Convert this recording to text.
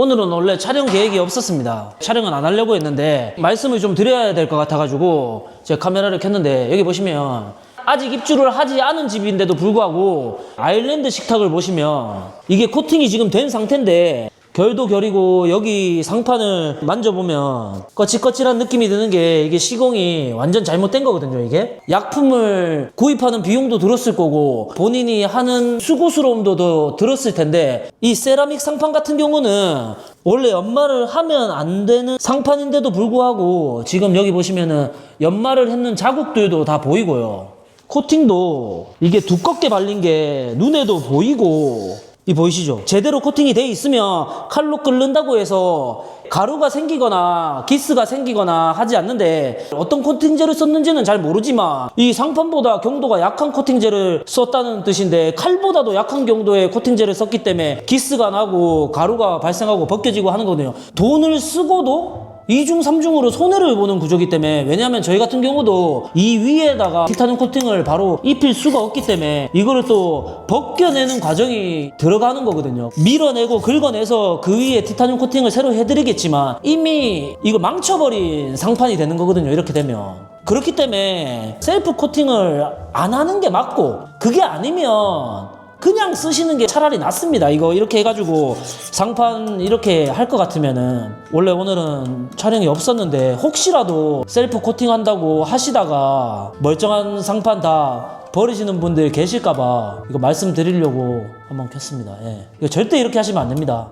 오늘은 원래 촬영 계획이 없었습니다. 촬영은 안 하려고 했는데 말씀을 좀 드려야 될 것 같아가지고 제가 카메라를 켰는데 여기 보시면 아직 입주를 하지 않은 집인데도 불구하고 아일랜드 식탁을 보시면 이게 코팅이 지금 된 상태인데 결도 결이고 여기 상판을 만져보면 거칠거칠한 느낌이 드는 게 이게 시공이 완전 잘못된 거거든요 이게. 약품을 구입하는 비용도 들었을 거고 본인이 하는 수고스러움도 더 들었을 텐데 이 세라믹 상판 같은 경우는 원래 연마를 하면 안 되는 상판인데도 불구하고 지금 여기 보시면은 연마를 했는 자국들도 다 보이고요. 코팅도 이게 두껍게 발린 게 눈에도 보이고 이 보이시죠? 제대로 코팅이 돼 있으면 칼로 끓는다고 해서 가루가 생기거나 기스가 생기거나 하지 않는데 어떤 코팅제를 썼는지는 잘 모르지만 이 상판보다 경도가 약한 코팅제를 썼다는 뜻인데 칼보다도 약한 경도의 코팅제를 썼기 때문에 기스가 나고 가루가 발생하고 벗겨지고 하는 거거든요. 돈을 쓰고도 이중삼중으로 손해를 보는 구조기 때문에 왜냐하면 저희 같은 경우도 이 위에다가 티타늄 코팅을 바로 입힐 수가 없기 때문에 이거를 또 벗겨내는 과정이 들어가는 거거든요. 밀어내고 긁어내서 그 위에 티타늄 코팅을 새로 해드리겠지만 이미 이거 망쳐버린 상판이 되는 거거든요 이렇게 되면. 그렇기 때문에 셀프 코팅을 안 하는 게 맞고 그게 아니면 그냥 쓰시는 게 차라리 낫습니다. 이거 이렇게 해가지고 상판 이렇게 할 것 같으면은 원래 오늘은 촬영이 없었는데 혹시라도 셀프 코팅 한다고 하시다가 멀쩡한 상판 다 버리시는 분들 계실까봐 이거 말씀드리려고 한번 켰습니다. 예. 이거 절대 이렇게 하시면 안 됩니다.